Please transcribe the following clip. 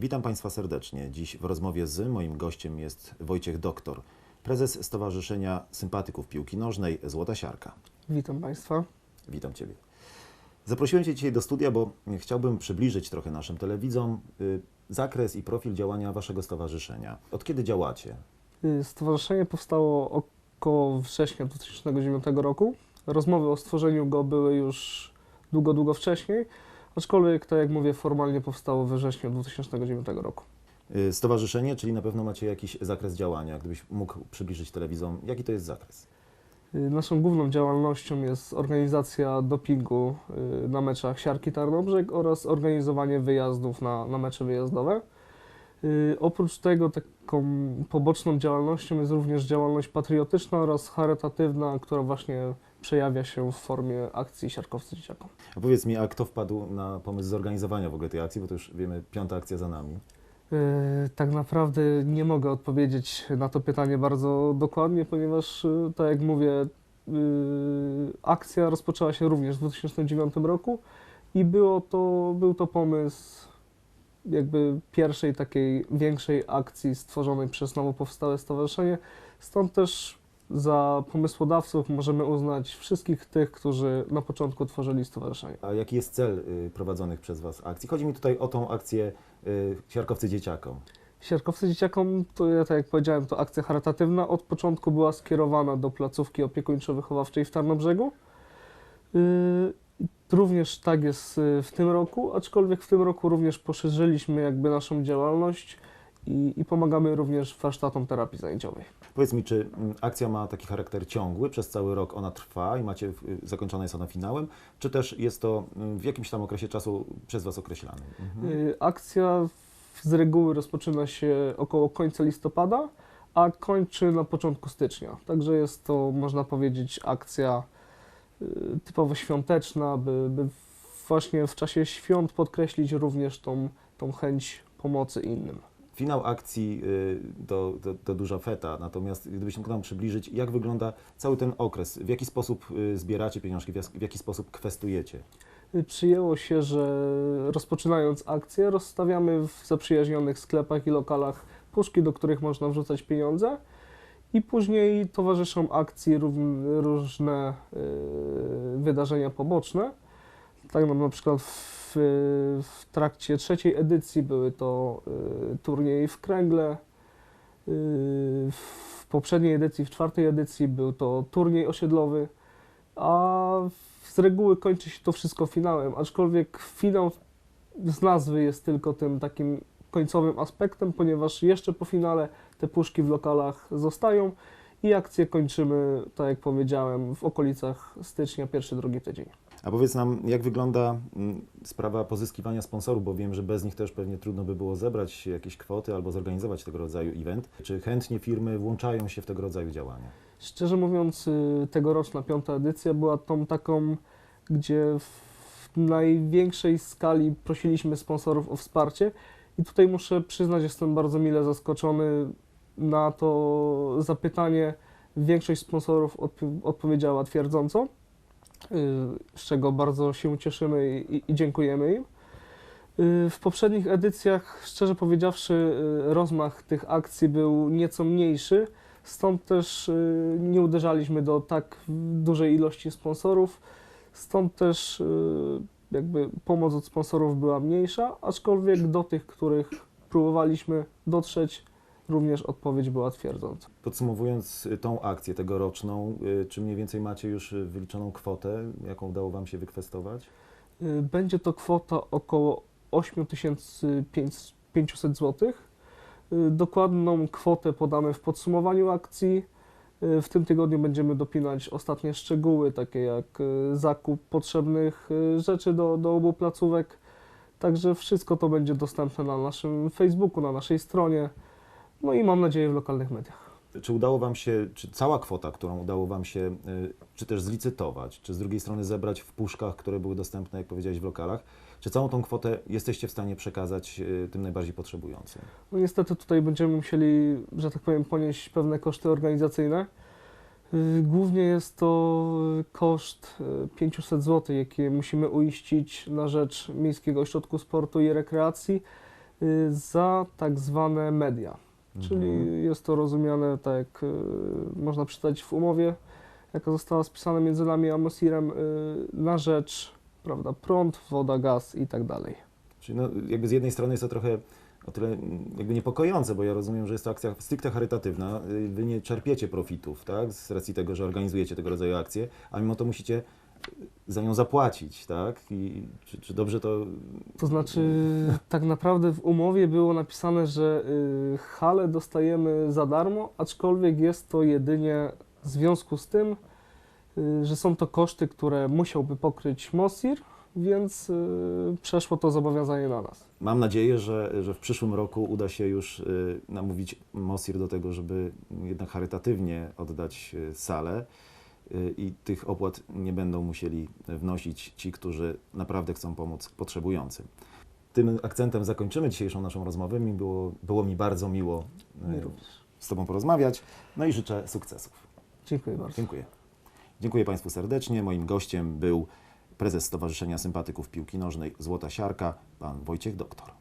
Witam Państwa serdecznie. Dziś w rozmowie z moim gościem jest Wojciech Doktor, prezes Stowarzyszenia Sympatyków Piłki Nożnej Złota Siarka. Witam Państwa. Witam Ciebie. Zaprosiłem Cię dzisiaj do studia, bo chciałbym przybliżyć trochę naszym telewidzom y, zakres i profil działania Waszego stowarzyszenia. Od kiedy działacie? Y, Stowarzyszenie powstało około września 2009 roku. Rozmowy o stworzeniu go były już długo, długo wcześniej, aczkolwiek, tak jak mówię, formalnie powstało we wrześniu 2009 roku. Y, Stowarzyszenie, czyli na pewno macie jakiś zakres działania. Gdybyś mógł przybliżyć telewizom, jaki to jest zakres? Y, Naszą główną działalnością jest organizacja dopingu y, na meczach Siarki Tarnobrzeg oraz organizowanie wyjazdów na, na mecze wyjazdowe. Oprócz tego taką poboczną działalnością jest również działalność patriotyczna oraz charytatywna, która właśnie przejawia się w formie akcji Siarkowcy Dzieciakom. A powiedz mi, a kto wpadł na pomysł zorganizowania w ogóle tej akcji, bo to już wiemy, piąta akcja za nami. Yy, Tak naprawdę nie mogę odpowiedzieć na to pytanie bardzo dokładnie, ponieważ, yy, tak jak mówię, yy, akcja rozpoczęła się również w 2009 roku i było to, był to pomysł jakby pierwszej takiej większej akcji stworzonej przez nowo powstałe stowarzyszenie. Stąd też za pomysłodawców możemy uznać wszystkich tych, którzy na początku tworzyli stowarzyszenie. A jaki jest cel y, prowadzonych przez Was akcji? Chodzi mi tutaj o tą akcję y, Siarkowcy Dzieciakom. Sierkowcy Dzieciakom, to ja tak jak powiedziałem, to akcja charytatywna. Od początku była skierowana do placówki opiekuńczo-wychowawczej w Tarnobrzegu. Yy, Również tak jest yy, w tym roku, aczkolwiek w tym roku również poszerzyliśmy jakby naszą działalność i, i pomagamy również warsztatom terapii zajęciowej. Powiedz mi, czy mm, akcja ma taki charakter ciągły, przez cały rok ona trwa i macie, y, zakończona jest ona finałem, czy też jest to mm, w jakimś tam okresie czasu przez Was określany? Mhm. Yy, Akcja z reguły rozpoczyna się około końca listopada, a kończy na początku stycznia. Także jest to, można powiedzieć, akcja y, typowo świąteczna, by, by właśnie w czasie świąt podkreślić również tą, tą chęć pomocy innym. Finał akcji y, to, to, to duża feta, natomiast gdybyś mógł nam przybliżyć, jak wygląda cały ten okres, w jaki sposób y, zbieracie pieniążki, w jak- w jaki sposób kwestujecie? Przyjęło się, że rozpoczynając akcję rozstawiamy w zaprzyjaźnionych sklepach i lokalach puszki, do których można wrzucać pieniądze i później towarzyszą akcji różne y, wydarzenia poboczne. Tak no, na przykład w, w trakcie trzeciej edycji były to y, turniej w kręgle, y, w poprzedniej edycji, w czwartej edycji był to turniej osiedlowy, a z reguły kończy się to wszystko finałem, aczkolwiek finał z nazwy jest tylko tym takim końcowym aspektem, ponieważ jeszcze po finale te puszki w lokalach zostają i akcję kończymy, tak jak powiedziałem, w okolicach stycznia, pierwszy, drugi tydzień. A powiedz nam, jak wygląda mm, sprawa pozyskiwania sponsorów, bo wiem, że bez nich też pewnie trudno by było zebrać jakieś kwoty albo zorganizować tego rodzaju event. Czy chętnie firmy włączają się w tego rodzaju działania? Szczerze mówiąc, y, tegoroczna piąta edycja była tą taką, gdzie w największej skali prosiliśmy sponsorów o wsparcie i tutaj muszę przyznać, jestem bardzo mile zaskoczony na to zapytanie. Większość sponsorów odp- odpowiedziała twierdząco, z czego bardzo się cieszymy i, i dziękujemy im. Y, W poprzednich edycjach, szczerze powiedziawszy, y, rozmach tych akcji był nieco mniejszy, Stąd też y, nie uderzaliśmy do tak dużej ilości sponsorów. Stąd też y, jakby pomoc od sponsorów była mniejsza, aczkolwiek do tych, których próbowaliśmy dotrzeć, również odpowiedź była twierdząca. Podsumowując y, tą akcję tegoroczną, y, czy mniej więcej macie już y, wyliczoną kwotę, jaką udało Wam się wykwestować? Będzie to kwota około 8500 zł. Dokładną kwotę podamy w podsumowaniu akcji. W tym tygodniu będziemy dopinać ostatnie szczegóły, takie jak zakup potrzebnych rzeczy do, do obu placówek. Także wszystko to będzie dostępne na naszym Facebooku, na naszej stronie. No i mam nadzieję w lokalnych mediach. Czy udało Wam się, czy cała kwota, którą udało Wam się, y, czy też zlicytować, czy z drugiej strony zebrać w puszkach, które były dostępne, jak powiedziałeś, w lokalach, czy całą tą kwotę jesteście w stanie przekazać y, tym najbardziej potrzebującym? No niestety tutaj będziemy musieli, że tak powiem, ponieść pewne koszty organizacyjne. Y, Głównie jest to koszt y, 500 zł, jakie musimy uiścić na rzecz Miejskiego Ośrodku Sportu i Rekreacji y, za tak zwane media. Czyli Mhm. jest to rozumiane tak, jak y, można przeczytać w umowie, jaka została spisana między nami a Mosirem y, na rzecz, prawda, prąd, woda, gaz i tak dalej. Czyli no, jakby z jednej strony jest to trochę o tyle mm, jakby niepokojące, bo ja rozumiem, że jest to akcja stricte charytatywna. Y, Wy nie czerpiecie profitów, tak? Z racji tego, że organizujecie tego rodzaju akcje, a mimo to musicie za nią zapłacić, tak? I czy, czy dobrze to... To znaczy, tak naprawdę w umowie było napisane, że y, hale dostajemy za darmo, aczkolwiek jest to jedynie w związku z tym, y, że są to koszty, które musiałby pokryć Mosir, więc y, przeszło to zobowiązanie na nas. Mam nadzieję, że, że w przyszłym roku uda się już namówić Mosir do tego, żeby jednak charytatywnie oddać salę i tych opłat nie będą musieli wnosić ci, którzy naprawdę chcą pomóc potrzebującym. Tym akcentem zakończymy dzisiejszą naszą rozmowę. Mi było, było mi bardzo miło Mi również. z Tobą porozmawiać, no i życzę sukcesów. Dziękuję bardzo. Dziękuję. Dziękuję Państwu serdecznie. Moim gościem był prezes Stowarzyszenia Sympatyków Piłki Nożnej Złota Siarka, pan Wojciech Doktor.